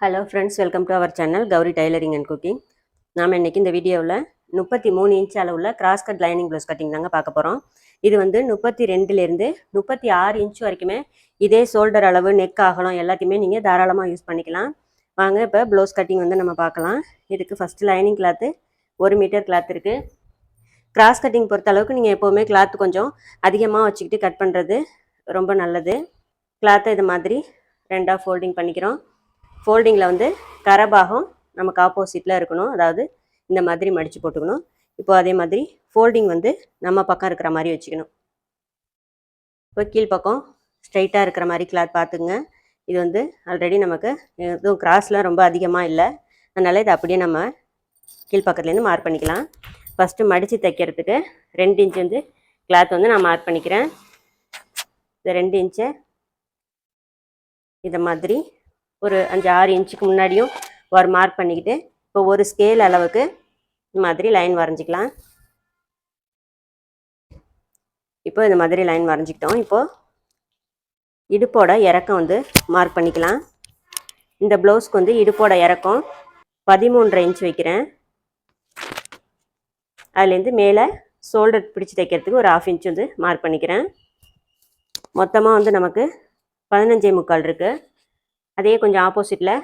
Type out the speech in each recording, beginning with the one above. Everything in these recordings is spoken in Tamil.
Hello friends welcome to our channel Gowri tailoring and cooking நாம் இன்றைக்கி இந்த வீடியோவில் முப்பத்தி மூணு இன்ச் அளவில் cross cut lining blouse cutting தாங்க பார்க்க போகிறோம் இது வந்து முப்பத்தி ரெண்டுலேருந்து முப்பத்தி ஆறு இன்ச் வரைக்குமே இதே ஷோல்டர் அளவு நெக் ஆகலாம் எல்லாத்தையுமே நீங்கள் தாராளமாக யூஸ் பண்ணிக்கலாம். வாங்க இப்போ ப்ளவுஸ் கட்டிங் வந்து நம்ம பார்க்கலாம். இதுக்கு ஃபஸ்ட்டு லைனிங் கிளாத்து ஒரு மீட்டர் கிளாத் இருக்குது கிராஸ் கட்டிங் பொறுத்த அளவுக்கு நீங்கள் எப்போவுமே கிளாத் கொஞ்சம் அதிகமாக வச்சுக்கிட்டு கட் பண்ணுறது ரொம்ப நல்லது. கிளாத்தை இது மாதிரி ரெண்டாக ஃபோல்டிங் பண்ணிக்கிறோம். ஃபோல்டிங்கில் வந்து கரபாகம் நமக்கு ஆப்போசிட்டில் இருக்கணும். அதாவது இந்த மாதிரி மடித்து போட்டுக்கணும். இப்போ அதே மாதிரி ஃபோல்டிங் வந்து நம்ம பக்கம் இருக்கிற மாதிரி வச்சுக்கணும். இப்போ கீழ்ப்பக்கம் ஸ்ட்ரைட்டாக இருக்கிற மாதிரி கிளாத் பார்த்துங்க இது வந்து ஆல்ரெடி நமக்கு எதுவும் கிராஸ்லாம் ரொம்ப அதிகமாக இல்லை. அதனால் இதை அப்படியே நம்ம கீழ்ப்பக்கத்துலேருந்து மார்க் பண்ணிக்கலாம். ஃபஸ்ட்டு மடித்து தைக்கிறதுக்கு ரெண்டு இன்ச் வந்து கிளாத் வந்து நான் மார்க் பண்ணிக்கிறேன். இந்த ரெண்டு இன்ச்சை இதை மாதிரி ஒரு அஞ்சு ஆறு இன்ச்சுக்கு முன்னாடியும் ஒரு மார்க் பண்ணிக்கிட்டு இப்போ ஒரு ஸ்கேல் அளவுக்கு இந்த மாதிரி லைன் வரைஞ்சிக்கலாம். இப்போ இந்த மாதிரி லைன் வரைஞ்சிக்கிட்டோம். இப்போது இடுப்போட இறக்கம் வந்து மார்க் பண்ணிக்கலாம். இந்த ப்ளவுஸ்க்கு வந்து இடுப்போட இறக்கம் பதிமூன்றரை இன்ச் வைக்கிறேன். அதுலேருந்து மேலே ஷோல்டர் பிடிச்சி தைக்கிறதுக்கு ஒரு ஆஃப் இன்ச் வந்து மார்க் பண்ணிக்கிறேன். மொத்தமாக வந்து நமக்கு பதினஞ்சே முக்கால் இருக்குது அதே கொஞ்சம் ஆப்போசிட்டில்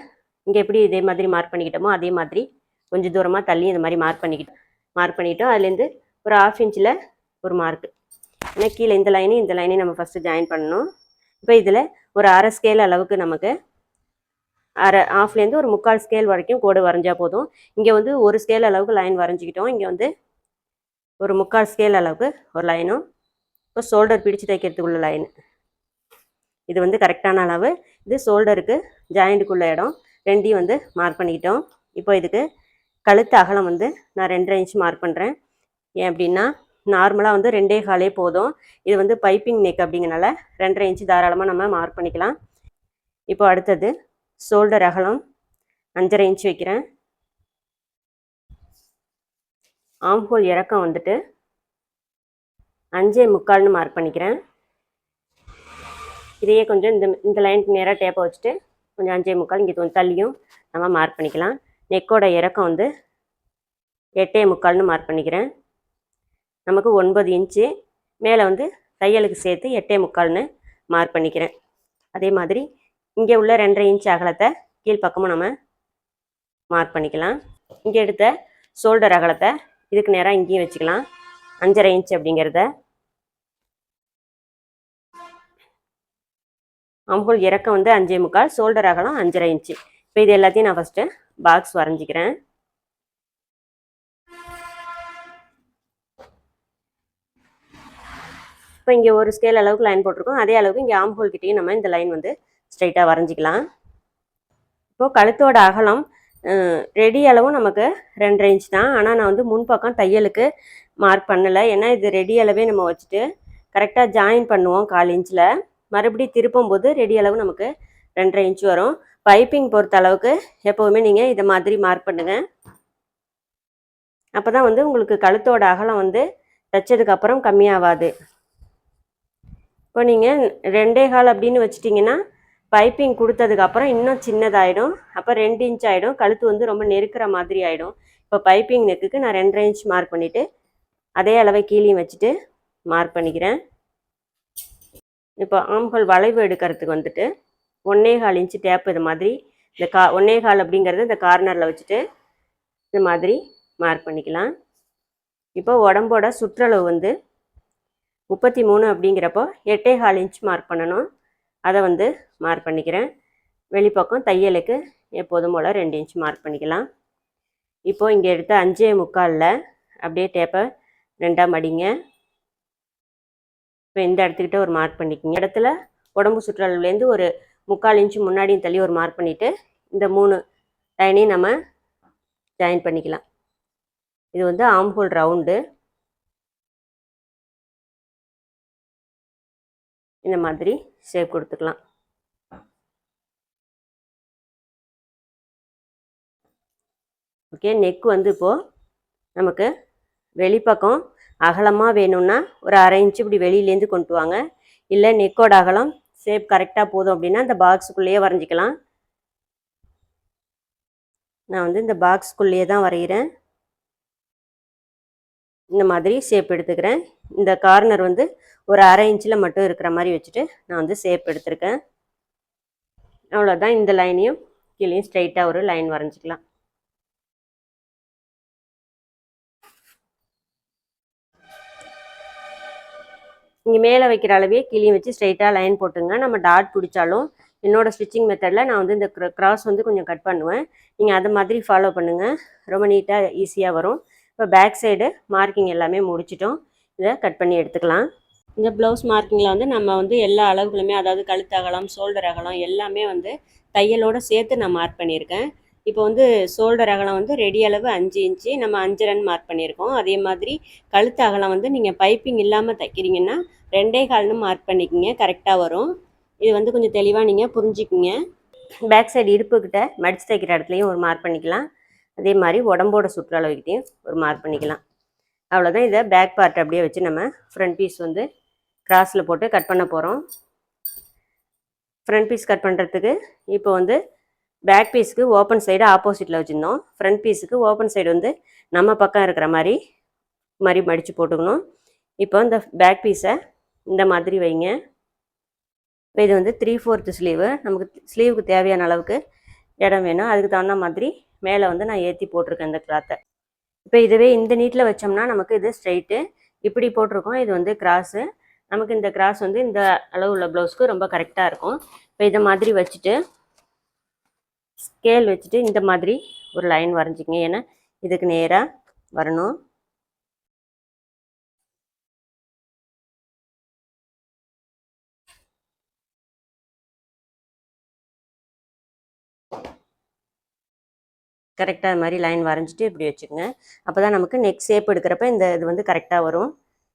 இங்கே எப்படி இதே மாதிரி மார்க் பண்ணிக்கிட்டோமோ அதே மாதிரி கொஞ்சம் தூரமாக தள்ளி இந்த மாதிரி மார்க் பண்ணிக்கிட்டோம். மார்க் பண்ணிட்டோம். அதுலேருந்து ஒரு ஆஃப் இன்ச்சில் ஒரு மார்க்கு ஏன்னா கீழே இந்த லைனையும் இந்த லைனையும் நம்ம ஃபஸ்ட்டு ஜாயின் பண்ணணும். இப்போ இதில் ஒரு அரை ஸ்கேல் அளவுக்கு நமக்கு அரை ஆஃப்லேருந்து ஒரு முக்கால் ஸ்கேல் வரைக்கும் கோடு வரைஞ்சால் போதும். இங்கே வந்து ஒரு ஸ்கேல் அளவுக்கு லைன் வரைஞ்சிக்கிட்டோம். இங்கே வந்து ஒரு முக்கால் ஸ்கேல் அளவுக்கு ஒரு லைனும் இப்போ ஷோல்டர் பிடிச்சு தைக்கிறதுக்குள்ள லைன் இது வந்து கரெக்டான அளவு. இது ஷோல்டருக்கு ஜாயிண்ட்டுக்குள்ள இடம். ரெண்டையும் வந்து மார்க் பண்ணிக்கிட்டோம். இப்போ இதுக்கு கழுத்து அகலம் வந்து நான் ரெண்டரை இன்ச் மார்க் பண்ணுறேன் ஏன் அப்படின்னா நார்மலாக வந்து ரெண்டே காலே போதும். இது வந்து பைப்பிங் நெக் அப்படிங்கனால ரெண்டரை இன்ச்சு தாராளமாக நம்ம மார்க் பண்ணிக்கலாம். இப்போ அடுத்தது ஷோல்டர் அகலம் அஞ்சரை இன்ச் வைக்கிறேன். ஆம்ஹோல் இறக்கம் வந்துட்டு அஞ்சே முக்கால்னு மார்க் பண்ணிக்கிறேன். இதையே கொஞ்சம் இந்த இந்த லைனுக்கு நேராக டேப்பை வச்சுட்டு கொஞ்சம் அஞ்சே முக்கால் இங்கே கொஞ்சம் தள்ளியும் நம்ம மார்க் பண்ணிக்கலாம். நெக்கோட இறக்கம் வந்து எட்டே முக்கால்னு மார்க் பண்ணிக்கிறேன். நமக்கு ஒன்பது இன்ச்சு மேலே வந்து தையலுக்கு சேர்த்து எட்டே முக்கால்னு மார்க் பண்ணிக்கிறேன். அதே மாதிரி இங்கே உள்ள ரெண்டரை இன்ச் அகலத்தை கீழ்ப்பக்கமும் நம்ம மார்க் பண்ணிக்கலாம். இங்கே எடுத்த ஷோல்டர் அகலத்தை இதுக்கு நேராக இங்கேயும் வச்சுக்கலாம். அஞ்சரை இன்ச் அப்படிங்கிறத அம்புல் இறக்கம் வந்து அஞ்சே முக்கால் ஷோல்டர் அகலம் அஞ்சரை இன்ச்சு. இப்போ இது எல்லாத்தையும் நான் ஃபஸ்ட்டு பாக்ஸ் வரைஞ்சிக்கிறேன். இப்போ இங்கே ஒரு ஸ்கேல் அளவுக்கு லைன் போட்டிருக்கோம். அதே அளவுக்கு இங்கே ஆம்ஹோல் கிட்டேயும் நம்ம இந்த லைன் வந்து ஸ்ட்ரைட்டாக வரைஞ்சிக்கலாம். இப்போது கழுத்தோட அகலம் ரெடி அளவும் நமக்கு ரெண்டரை இன்ச் தான். ஆனால் நான் வந்து முன்பக்கம் தையலுக்கு மார்க் பண்ணலை. ஏன்னா இது ரெடி அளவே நம்ம வச்சுட்டு கரெக்டாக ஜாயின் பண்ணுவோம் கால் இன்ச்சில். மறுபடியும் திருப்பும் போது ரெடி அளவு நமக்கு ரெண்டரை இன்ச் வரும். பைப்பிங் பொறுத்த அளவுக்கு எப்போவுமே நீங்கள் இதை மாதிரி மார்க் பண்ணுங்கள் அப்போ தான் வந்து உங்களுக்கு கழுத்தோட அகலம் வந்து தைச்சதுக்கப்புறம் கம்மியாகாது இப்போ நீங்கள் ரெண்டே கால் அப்படின்னு வச்சிட்டிங்கன்னா பைப்பிங் கொடுத்ததுக்கப்புறம் இன்னும் சின்னதாகிடும் அப்போ ரெண்டு இன்ச் ஆகிடும் கழுத்து வந்து ரொம்ப நெருக்கிற மாதிரி ஆகிடும் இப்போ பைப்பிங் நெக்குக்கு நான் ரெண்டரை இன்ச் மார்க் பண்ணிவிட்டு அதே அளவை கீழே வச்சுட்டு மார்க் பண்ணிக்கிறேன். இப்போ ஆம்ஹோல் வளைவு எடுக்கிறதுக்கு வந்துட்டு ஒன்னே கால் இன்ச்சு டேப் இது மாதிரி இந்த கா ஒன்னே கால் அப்படிங்கிறது இந்த கார்னரில் வச்சுட்டு இது மாதிரி மார்க் பண்ணிக்கலாம். இப்போ உடம்போட சுற்றளவு வந்து முப்பத்தி மூணு அப்படிங்கிறப்போ எட்டே கால் இன்ச் மார்க் பண்ணணும். அதை வந்து மார்க் பண்ணிக்கிறேன். வெளிப்பக்கம் தையலுக்கு எப்போதும் போல் ரெண்டு இன்ச் மார்க் பண்ணிக்கலாம். இப்போது இங்கே எடுத்த அஞ்சே முக்காலில் அப்படியே டேப்பை ரெண்டாக மடிங்க இப்போ இந்த இடத்துக்கிட்ட ஒரு மார்க் பண்ணிக்கோங்க. இடத்துல உடம்பு சுற்றளவுலேருந்து ஒரு முக்கால் இன்ச்சு முன்னாடியும் தள்ளி ஒரு மார்க் பண்ணிவிட்டு இந்த மூணு லைனையும் நம்ம ஜாயின் பண்ணிக்கலாம். இது வந்து ஆம்ஹோல் ரவுண்டு இந்த மாதிரி ஷேப் கொடுத்துக்கலாம். ஓகே நெக் வந்து இப்போது நமக்கு வெளிப்பக்கம் அகலமாக வேணும்னா ஒரு அரை இன்ச்சு இப்படி வெளியிலேருந்து கொண்டு வாங்க. இல்லை நெக்கோட அகலம் ஷேப் கரெக்டாக போதும் அப்படின்னா இந்த பாக்ஸுக்குள்ளேயே வரைஞ்சிக்கலாம். நான் வந்து இந்த பாக்ஸ்க்குள்ளேயே தான் வரைகிறேன் இந்த மாதிரி ஷேப் எடுத்துக்கிறேன். இந்த கார்னர் வந்து ஒரு அரை இன்ச்சில் மட்டும் இருக்கிற மாதிரி வச்சுட்டு நான் வந்து ஷேப் எடுத்திருக்கேன். அவ்வளோதான் இந்த லைனையும் கீழேயும் ஸ்ட்ரைட்டாக ஒரு லைன் வரைஞ்சிக்கலாம். இங்கே மேலே வைக்கிற அளவே கிளியும் வச்சு ஸ்ட்ரைட்டாக லைன் போட்டுங்க. நம்ம டாட் பிடிச்சாலும் என்னோடய ஸ்டிச்சிங் மெத்தடில் நான் வந்து இந்த கிராஸ் வந்து கொஞ்சம் கட் பண்ணுவேன். நீங்கள் அது மாதிரி ஃபாலோ பண்ணுங்கள் ரொம்ப நீட்டாக ஈஸியாக வரும். இப்போ பேக் சைடு மார்க்கிங் எல்லாமே முடிச்சிட்டோம். இதை கட் பண்ணி எடுத்துக்கலாம். இந்த ப்ளவுஸ் மார்க்கிங்கில் வந்து நம்ம வந்து எல்லா அளவுகளுமே அதாவது கழுத்து அகலம் ஷோல்டர் அகலம் எல்லாமே வந்து தையலோடு சேர்த்து நான் மார்க் பண்ணியிருக்கேன். இப்போ வந்து ஷோல்டர் அகலம் வந்து ரெடி அளவு அஞ்சு இன்ச்சு. நம்ம அஞ்சு ரன் மார்க் பண்ணியிருக்கோம். அதே மாதிரி கழுத்து அகலம் வந்து நீங்கள் பைப்பிங் இல்லாமல் தைக்கிறீங்கன்னா ரெண்டே கால்னு மார்க் பண்ணிக்கிங்க. கரெக்டாக வரும். இது வந்து கொஞ்சம் தெளிவாக நீங்கள் புரிஞ்சிக்கிங்க. பேக் சைடு இடுப்புக்கிட்ட மடிச்சு தைக்கிற இடத்துலையும் ஒரு மார்க் பண்ணிக்கலாம். அதே மாதிரி உடம்போட சுற்றளவுக்கிட்டையும் ஒரு மார்க் பண்ணிக்கலாம். அவ்வளோதான் இதை பேக் பார்ட் அப்படியே வச்சு நம்ம ஃப்ரண்ட் பீஸ் வந்து கிராஸில் போட்டு கட் பண்ண போகிறோம் ஃப்ரண்ட் பீஸ் கட் பண்ணுறதுக்கு இப்போ வந்து பேக் பீஸுக்கு ஓப்பன் சைடு ஆப்போசிட்டில் வச்சுருந்தோம். ஃப்ரண்ட் பீஸுக்கு ஓப்பன் சைடு வந்து நம்ம பக்கம் இருக்கிற மாதிரி மாதிரி மடித்து போட்டுக்கணும். இப்போ இந்த பேக் பீஸை இந்த மாதிரி வைங்க. இப்போ இது வந்து த்ரீ ஃபோர்த்து ஸ்லீவு நமக்கு ஸ்லீவுக்கு தேவையான அளவுக்கு இடம் வேணும். அதுக்கு தகுந்த மாதிரி மேலே வந்து நான் ஏற்றி போட்டிருக்கேன் இந்த கிளாத்தை இப்போ இதுவே இந்த நீட்டில் வச்சோம்னா நமக்கு இது ஸ்ட்ரைட்டு இப்படி போட்டிருக்கோம். இது வந்து கிராஸு நமக்கு இந்த கிராஸ் வந்து இந்த அளவு உள்ள ப்ளவுஸ்க்கு ரொம்ப கரெக்டாக இருக்கும். இப்போ இதை மாதிரி வச்சுட்டு ஸ்கேல் வச்சுட்டு இந்த மாதிரி ஒரு லைன் வரைஞ்சிங்க ஏன்னா இதுக்கு நேராக வரணும். கரெக்டாக அது மாதிரி லைன் வரைஞ்சிட்டு இப்படி வச்சுக்கோங்க. அப்போ தான் நமக்கு நெக் ஷேப் எடுக்கிறப்ப இந்த இது வந்து கரெக்டாக வரும்.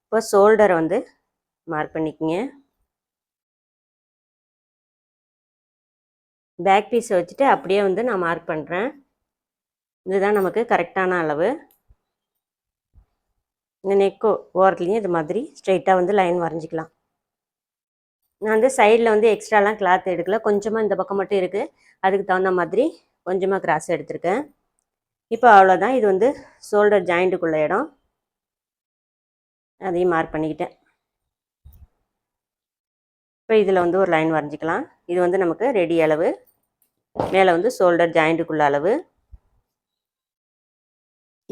இப்போ ஷோல்டரை வந்து மார்க் பண்ணிக்கோங்க. பேக் பீஸை வச்சுட்டு அப்படியே வந்து நான் மார்க் பண்ணுறேன் இதுதான் நமக்கு கரெக்டான அளவு. இந்த நெக்கோ ஓரத்துலேயும் இது மாதிரி ஸ்ட்ரெயிட்டாக வந்து லைன் வரைஞ்சிக்கலாம். நான் வந்து சைடில் வந்து எக்ஸ்ட்ராலாம் கிளாத் எடுக்கல. கொஞ்சமாக இந்த பக்கம் மட்டும் இருக்குது அதுக்கு தகுந்த மாதிரி கொஞ்சமாக கிராஸ் எடுத்திருக்கேன். இப்போ அவ்வளோதான் இது வந்து ஷோல்டர் ஜாயிண்ட்டுக்குள்ள இடம். அதையும் மார்க் பண்ணிக்கிட்டேன். இப்போ இதில் வந்து ஒரு லைன் வரைஞ்சிக்கலாம். இது வந்து நமக்கு ரெடி அளவு. மேலே வந்து ஷோல்டர் ஜாயிண்ட்டுக்குள்ள அளவு.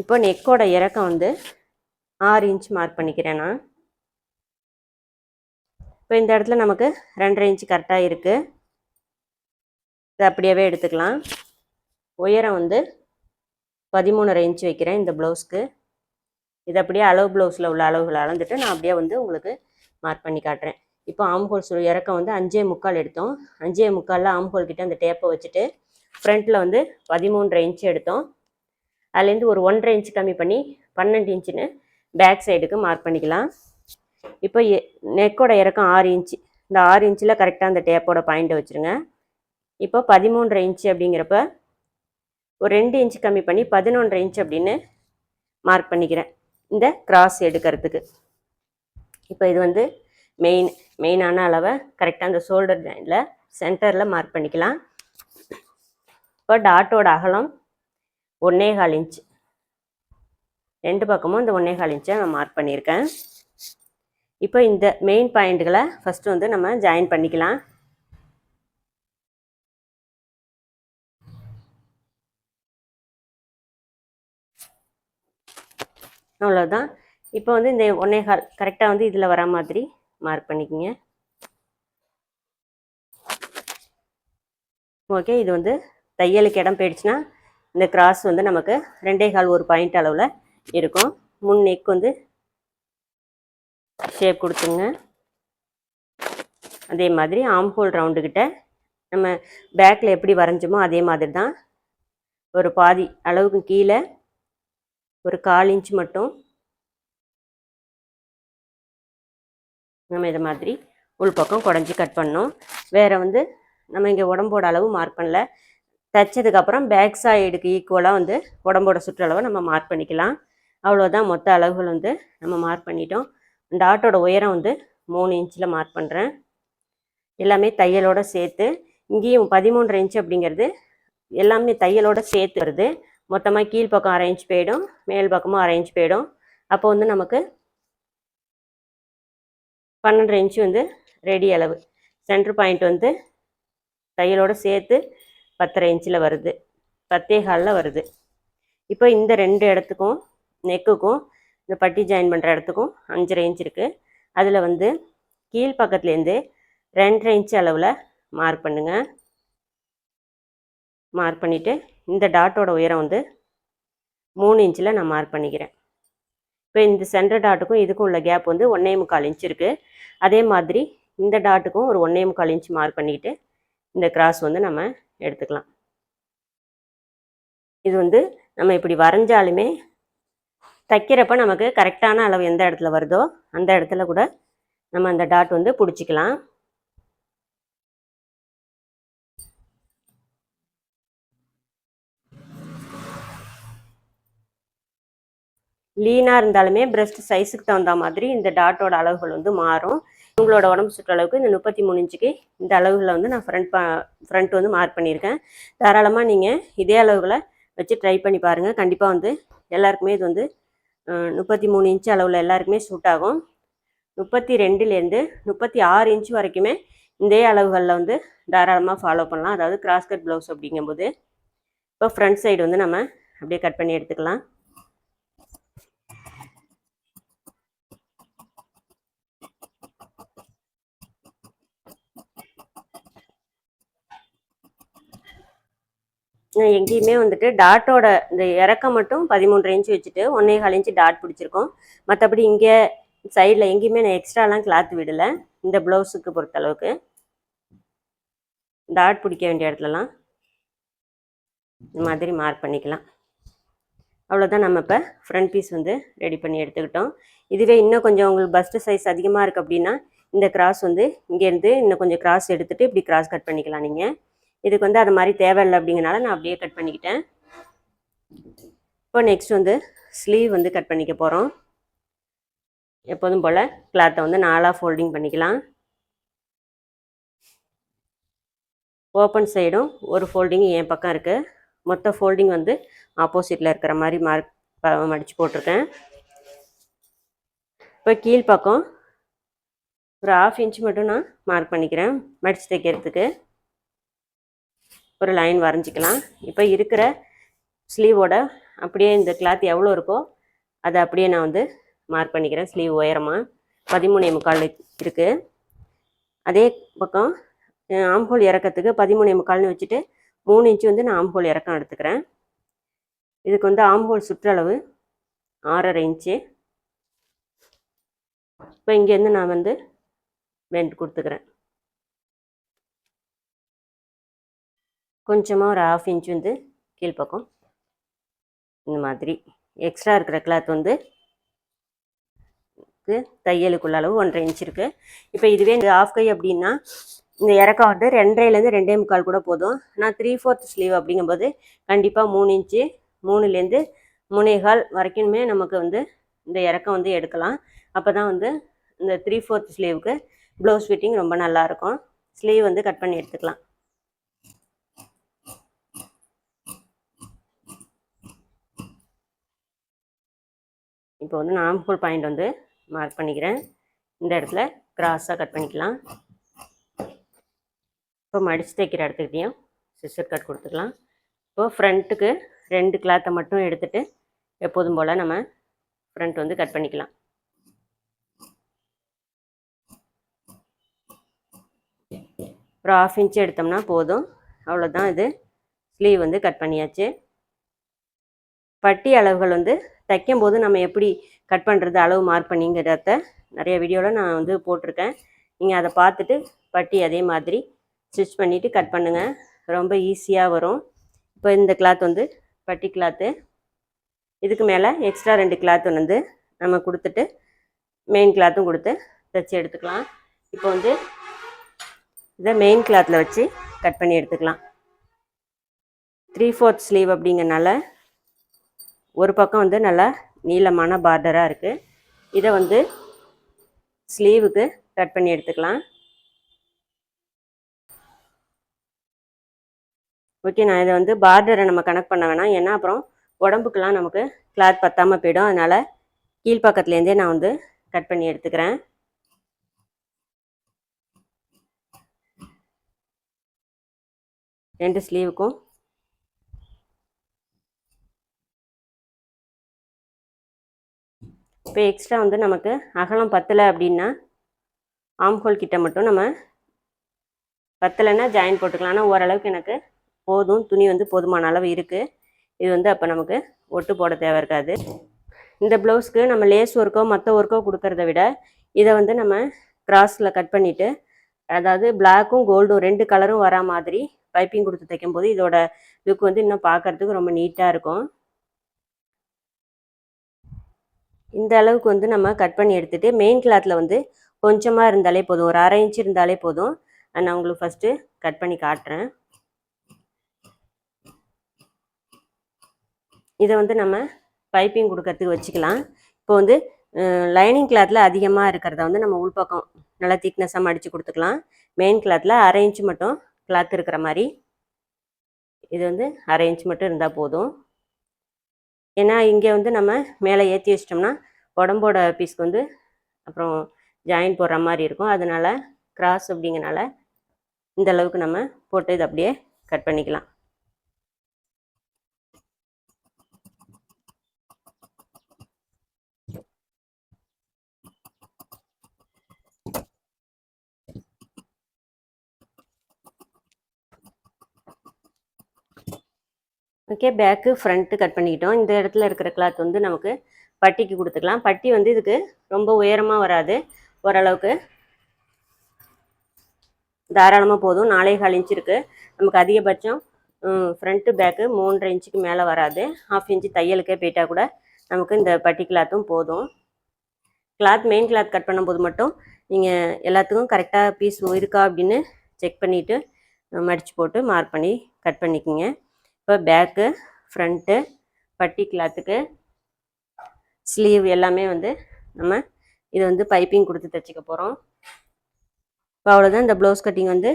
இப்போ நெக்கோட இறக்கம் வந்து ஆறு இன்ச் மார்க் பண்ணிக்கிறேன் நான். இப்போ இந்த இடத்துல நமக்கு ரெண்டரை இன்ச் கரெக்டாக இருக்குது இதை அப்படியே எடுத்துக்கலாம். உயரம் வந்து பதிமூணரை இன்ச் வைக்கிறேன் இந்த ப்ளவுஸ்க்கு இது அப்படியே அளவு ப்ளவுஸில் உள்ள அளவுகளை அளந்துட்டு நான் அப்படியே வந்து உங்களுக்கு மார்க் பண்ணி காட்டுறேன். இப்போ ஆம்ஹோல்ஸ் இறக்கம் வந்து அஞ்சே முக்கால் எடுத்தோம். அஞ்சே முக்காலில் ஆம்ஹோல் கிட்ட அந்த டேப்பை வச்சுட்டு ஃப்ரண்ட்டில் வந்து பதிமூன்றரை இன்ச்சு எடுத்தோம். அதுலேருந்து ஒரு ஒன்றரை இன்ச் கம்மி பண்ணி பன்னெண்டு இன்ச்சுன்னு பேக் சைடுக்கு மார்க் பண்ணிக்கலாம். இப்போ நெக்கோட இறக்கம் ஆறு இன்ச்சு இந்த ஆறு இன்ச்சில் கரெக்டாக அந்த டேப்போட பாயிண்ட்டை வச்சுருங்க. இப்போ பதிமூன்றரை இன்ச்சு அப்படிங்கிறப்ப ஒரு ரெண்டு இன்ச் கம்மி பண்ணி பதினொன்றரை இன்ச்சு அப்படின்னு மார்க் பண்ணிக்கிறேன். இந்த கிராஸ் எடுக்கிறதுக்கு. இப்போ இது வந்து மெயின் மெயினான அளவை கரெக்டாக அந்த ஷோல்டர் ஜாயிண்டில் சென்டரில் மார்க் பண்ணிக்கலாம். இப்போ டாட்டோட அகலம் ஒன்றே கால் இன்ச் ரெண்டு பக்கமும் இந்த ஒன்றே கால் இன்ச்சை நான் மார்க் பண்ணியிருக்கேன். இப்போ இந்த மெயின் பாயிண்ட்டுகளை ஃபஸ்ட்டு வந்து நம்ம ஜாயின் பண்ணிக்கலாம். அவ்வளோதான் இப்போ வந்து இந்த ஒன்னே கால் கரெக்டாக வந்து இதில் வர மாதிரி மார்க் பண்ணிக்கோங்க. ஓகே இது வந்து தையலுக்கு இடம் போயிடுச்சுன்னா இந்த கிராஸ் வந்து நமக்கு ரெண்டே கால் ஒரு பாயிண்ட் அளவில் இருக்கும். முன் நெக் வந்து ஷேப் கொடுத்துங்க. அதே மாதிரி ஆம்ஹோல் ரவுண்டுக்கிட்ட நம்ம பேக்கில் எப்படி வரைஞ்சோமோ அதே மாதிரி தான் ஒரு பாதி அளவுக்கு கீழே ஒரு கால் இன்ச் மட்டும் நம்ம இதை மாதிரி உள்பக்கம் குடஞ்சி கட் பண்ணோம் வேறு வந்து நம்ம இங்கே உடம்போட அளவு மார்க் பண்ணல. தைச்சதுக்கப்புறம் பேக் சைடுக்கு ஈக்குவலாக வந்து உடம்போட சுற்றளவை நம்ம மார்க் பண்ணிக்கலாம். அவ்வளோதான் மொத்த அளவுகள் வந்து நம்ம மார்க் பண்ணிட்டோம். டாட்டோட உயரம் வந்து மூணு இன்ச்சில் மார்க் பண்ணுறேன் எல்லாமே தையலோடு சேர்த்து இங்கேயும் பதிமூன்றரை இன்ச் அப்படிங்கிறது எல்லாமே தையலோடு சேர்த்து வருது. மொத்தமாக கீழ்ப்பக்கம் அரை இன்ச் போயிடும் மேல் பக்கமும் அரை இன்ச் போயிடும். அப்போ வந்து நமக்கு பன்னெண்டு இன்ச்சு வந்து ரெடி அளவு. சென்டர் பாயிண்ட் வந்து தையலோடு சேர்த்து பத்தரை இன்ச்சில் வருது. பத்தே காலில் வருது. இப்போ இந்த ரெண்டு இடத்துக்கும் நெக்குக்கும் இந்த பட்டி ஜாயின் பண்ணுற இடத்துக்கும் அஞ்சரை இன்ச் இருக்குது அதில் வந்து கீழ் பக்கத்துலேருந்து ரெண்டரை இன்ச் அளவில் மார்க் பண்ணுங்கள் மார்க் பண்ணிவிட்டு இந்த டாட்டோட உயரம் வந்து மூணு இன்ச்சில் நான் மார்க் பண்ணிக்கிறேன். இப்போ இந்த சென்டர் டாட்டுக்கும் இதுக்கும் உள்ள கேப் வந்து ஒன்றே முக்கால் இன்ச் இருக்குது அதே மாதிரி இந்த டாட்டுக்கும் ஒரு ஒன்றே முக்கால் இன்ச் மார்க் பண்ணிக்கிட்டு இந்த கிராஸ் வந்து நம்ம எடுத்துக்கலாம். இது வந்து நம்ம இப்படி வரைஞ்சாலுமே தைக்கிறப்ப நமக்கு கரெக்டான அளவு எந்த இடத்துல வருதோ அந்த இடத்துல கூட நம்ம அந்த டாட் வந்து பிடிச்சிக்கலாம். லீனாக இருந்தாலுமே பிரஸ்ட் சைஸுக்கு தகுந்த மாதிரி இந்த டாட்டோட அளவுகள் வந்து மாறும். உங்களோட உடம்பு சுற்றளவுக்கு இந்த முப்பத்தி மூணு இன்ச்சுக்கு இந்த அளவுகளை வந்து நான் ஃப்ரண்ட் பா ஃப்ரண்ட் வந்து மார்க் பண்ணியிருக்கேன். தாராளமாக நீங்கள் இதே அளவுகளை வச்சு ட்ரை பண்ணி பாருங்கள் கண்டிப்பாக வந்து எல்லாருக்குமே இது வந்து முப்பத்தி மூணு இன்ச்சு அளவில் எல்லாருக்குமே சூட் ஆகும். முப்பத்தி ரெண்டுலேருந்து முப்பத்தி ஆறு இன்ச்சு வரைக்குமே இதே அளவுகளில் வந்து தாராளமாக ஃபாலோ பண்ணலாம். அதாவது கிராஸ்கட் ப்ளவுஸ் அப்படிங்கும்போது இப்போ ஃப்ரண்ட் சைடு வந்து நம்ம அப்படியே கட் பண்ணி எடுத்துக்கலாம். எங்கேயுமே வந்துட்டு டாட்டோட இந்த இறக்கம் மட்டும் பதிமூன்று இன்ச்சு வச்சுட்டு ஒன்றே கால் இன்ச்சு டாட் பிடிச்சிருக்கோம். மற்றபடி இங்கே சைடில் எங்கேயுமே நான் எக்ஸ்ட்ராலாம் கிளாத் விடலை. இந்த ப்ளவுஸுக்கு பொறுத்தளவுக்கு டாட் பிடிக்க வேண்டிய இடத்துலலாம். இந்த மாதிரி மார்க் பண்ணிக்கலாம். அவ்வளோதான் நம்ம இப்போ ஃப்ரண்ட் பீஸ் வந்து ரெடி பண்ணி எடுத்துக்கிட்டோம். இதுவே இன்னும் கொஞ்சம் உங்களுக்கு பஸ்ட்டு சைஸ் அதிகமாக இருக்குது அப்படின்னா இந்த கிராஸ் வந்து இங்கேருந்து இன்னும் கொஞ்சம் கிராஸ் எடுத்துகிட்டு இப்படி கிராஸ் கட் பண்ணிக்கலாம் நீங்கள் இதுக்கு வந்து அது மாதிரி தேவையில்லை அப்படிங்கிறனால நான் அப்படியே கட் பண்ணிக்கிட்டேன். இப்போ நெக்ஸ்ட் வந்து ஸ்லீவ் வந்து கட் பண்ணிக்க போகிறோம் எப்போதும் போல் கிளாத்தை வந்து நாலாக ஃபோல்டிங் பண்ணிக்கலாம். ஓப்பன் சைடும் ஒரு ஃபோல்டிங்கும் என் பக்கம் இருக்குது மொத்த ஃபோல்டிங் வந்து ஆப்போசிட்டில் இருக்கிற மாதிரி மார்க் மடித்து போட்டிருக்கேன். இப்போ கீழ்ப்பக்கம் ஒரு ஆஃப் இன்ச் மட்டும் நான் மார்க் பண்ணிக்கிறேன். மடித்து தைக்கிறதுக்கு. ஒரு லைன் வரைஞ்சிக்கலாம். இப்போ இருக்கிற ஸ்லீவோட அப்படியே இந்த கிளாத் எவ்வளோ இருக்கோ அதை அப்படியே நான் வந்து மார்க் பண்ணிக்கிறேன். ஸ்லீவ் உயரமாக பதிமூணே முக்கால் இருக்குது அதே பக்கம் ஆம்ஹோல் இறக்கத்துக்கு பதிமூணே முக்கால்னு வச்சுட்டு மூணு இன்ச்சு வந்து நான் ஆம்ஹோல் இறக்கம் எடுத்துக்கிறேன். இதுக்கு வந்து ஆம்ஹோல் சுற்றளவு ஆறரை இன்ச்சு இப்போ இங்கேருந்து நான் வந்து பெண்ட் கொடுத்துக்கிறேன். கொஞ்சமாக ஒரு ஆஃப் இன்ச் வந்து கீழ்ப்பக்கம். இந்த மாதிரி. எக்ஸ்ட்ரா இருக்கிற கிளாத் வந்து தையலுக்குள்ள அளவு ஒன்றரை இன்ச் இருக்குது இப்போ இதுவே இந்த ஆஃப் கை அப்படின்னா இந்த இறக்கம் வந்து ரெண்டரைலேருந்து ரெண்டே முக்கால் கூட போதும். நான் த்ரீ ஃபோர்த் ஸ்லீவ் அப்படிங்கும்போது கண்டிப்பாக மூணு இன்ச்சு மூணுலேருந்து மூணேகால் வரைக்குமே நமக்கு வந்து இந்த இறக்கம் வந்து எடுக்கலாம். அப்போ தான் வந்து இந்த த்ரீ ஃபோர்த் ஸ்லீவுக்கு ப்ளவுஸ் ஃபிட்டிங் ரொம்ப நல்லாயிருக்கும் ஸ்லீவ் வந்து கட் பண்ணி எடுத்துக்கலாம். இப்போ வந்து நான் ஆம்ஹோல் பாயிண்ட் வந்து மார்க் பண்ணிக்கிறேன். இந்த இடத்துல கிராஸாக கட் பண்ணிக்கலாம். இப்போ மடித்து தைக்கிற இடத்துக்கிட்டையும் சிஸ்டர் கட் கொடுத்துக்கலாம். இப்போ ஃப்ரண்ட்டுக்கு ரெண்டு கிளாத்தை மட்டும் எடுத்துகிட்டு எப்போதும் போல் நம்ம ஃப்ரண்ட் வந்து கட் பண்ணிக்கலாம். ஒரு ஆஃப் இன்ச்சு எடுத்தோம்னா போதும். அவ்வளோதான் இது. ஸ்லீவ் வந்து கட் பண்ணியாச்சு. பட்டி அளவுகள் வந்து தைக்கும் போது நம்ம எப்படி கட் பண்ணுறது அளவு மார்க் பண்ணிங்கிறத நிறைய வீடியோவில் நான் வந்து போட்டிருக்கேன். நீங்கள் அதை பார்த்துட்டு பட்டி அதே மாதிரி ஸ்டிச் பண்ணிவிட்டு கட் பண்ணுங்கள் ரொம்ப ஈஸியாக வரும். இப்போ இந்த கிளாத் வந்து பட்டி கிளாத்து இதுக்கு மேலே எக்ஸ்ட்ரா ரெண்டு கிளாத் வந்து நம்ம கொடுத்துட்டு மெயின் கிளாத்தும் கொடுத்து தைச்சி எடுத்துக்கலாம். இப்போ வந்து இதை மெயின் கிளாத்தில் வச்சு கட் பண்ணி எடுத்துக்கலாம். த்ரீ ஃபோர்த் ஸ்லீவ் அப்படிங்கிறனால ஒரு பக்கம் வந்து நல்லா நீளமான பார்டராக இருக்குது இதை வந்து ஸ்லீவுக்கு கட் பண்ணி எடுத்துக்கலாம். ஓகே நான் இதை வந்து பார்டரை நம்ம கனெக்ட் பண்ண வேணாம். ஏன்னா அப்புறம் உடம்புக்கெலாம் நமக்கு கிளாத் பற்றாமல் போயிடும். அதனால் கீழ்ப்பக்கத்துலேருந்தே நான் வந்து கட் பண்ணி எடுத்துக்கிறேன். ரெண்டு ஸ்லீவுக்கும் இப்போ எக்ஸ்ட்ரா வந்து நமக்கு அகலம் பத்தலை அப்படின்னா ஆம்ஹோல் கிட்ட மட்டும் நம்ம பத்தலைன்னா ஜாயின் போட்டுக்கலாம். ஆனால் ஓரளவுக்கு எனக்கு போதும். துணி வந்து போதுமான அளவு இருக்குது இது வந்து அப்போ நமக்கு ஒட்டு போட தேவை இருக்காது. இந்த ப்ளவுஸ்க்கு நம்ம லேஸ் ஒர்க்கோ மற்ற ஒர்க்கோ கொடுக்கறத விட இதை வந்து நம்ம கிராஸில் கட் பண்ணிவிட்டு அதாவது பிளாக்கும் கோல்டும் ரெண்டு கலரும் வரா மாதிரி பைப்பிங் கொடுத்து தைக்கும்போது இதோட லுக் வந்து இன்னும் பார்க்கறதுக்கு ரொம்ப நீட்டாக இருக்கும். இந்த அளவுக்கு வந்து நம்ம கட் பண்ணி எடுத்துகிட்டு மெயின் கிளாத்தில் வந்து கொஞ்சமாக இருந்தாலே போதும். ஒரு அரை இன்ச் இருந்தாலே போதும். நான் உங்களுக்கு ஃபஸ்ட்டு கட் பண்ணி காட்டுறேன். இதை வந்து நம்ம பைப்பிங் கொடுக்கறதுக்கு வச்சுக்கலாம். இப்போ வந்து லைனிங் கிளாத்தில் அதிகமாக இருக்கிறத வந்து நம்ம உள்பக்கம் நல்லா திக்னஸாக மடித்து கொடுத்துக்கலாம். மெயின் கிளாத்தில் அரை இன்ச் மட்டும் கிளாத் இருக்கிற மாதிரி. இது வந்து அரை இன்ச் மட்டும் இருந்தால் போதும். ஏன்னா இங்கே வந்து நம்ம மேலே ஏற்றி வச்சிட்டோம்னா உடம்போட பீஸ்க்கு வந்து அப்புறம் ஜாயின் போடுற மாதிரி இருக்கும். அதனால் கிராஸ் அப்படிங்கனால இந்த அளவுக்கு நம்ம போட்டு இதை அப்படியே கட் பண்ணிக்கலாம். ஓகே பேக்கு ஃப்ரண்ட்டு கட் பண்ணிக்கிட்டோம். இந்த இடத்துல இருக்கிற கிளாத் வந்து நமக்கு பட்டிக்கு கொடுத்துக்கலாம். பட்டி வந்து இதுக்கு ரொம்ப உயரமாக வராது. ஓரளவுக்கு தாராளமாக போதும். நாலே கால் இன்ச் இருக்குது நமக்கு அதிகபட்சம் ஃப்ரண்ட்டு பேக்கு மூன்றரை இன்ச்சுக்கு மேலே வராது. ஹாஃப் இன்ச்சு தையலுக்கே போயிட்டால் கூட நமக்கு இந்த பட்டி கிளாத்தும் போதும். கிளாத் மெயின் கிளாத் கட் பண்ணும்போது மட்டும் நீங்கள் எல்லாத்துக்கும் கரெக்டாக பீஸ் இருக்கா அப்படின்னு செக் பண்ணிவிட்டு மடித்து போட்டு மார்க் பண்ணி கட் பண்ணிக்கோங்க. இப்போ பேக்கு ஃப்ரண்ட்டு பட்டி கிளாத்துக்கு ஸ்லீவ் எல்லாமே வந்து நம்ம இதை வந்து பைப்பிங் கொடுத்து தைச்சிக்க போகிறோம் இப்போ அவ்வளோதான் இந்த ப்ளவுஸ் கட்டிங் வந்து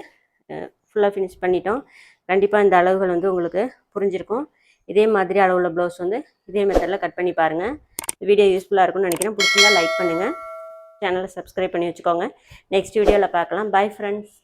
ஃபுல்லாக ஃபினிஷ் பண்ணிட்டோம். கண்டிப்பாக இந்த அளவுகள் வந்து உங்களுக்கு புரிஞ்சிருக்கும். இதே மாதிரி அளவுள்ள ப்ளவுஸ் வந்து இதே மெத்தடில் கட் பண்ணி பாருங்கள் வீடியோ யூஸ்ஃபுல்லாக இருக்கும்னு நினைக்கிறேன். பிடிச்சிருந்தா லைக் பண்ணுங்கள் சேனலை சப்ஸ்கிரைப் பண்ணி வச்சுக்கோங்க. நெக்ஸ்ட் வீடியோவில் பார்க்கலாம். Bye friends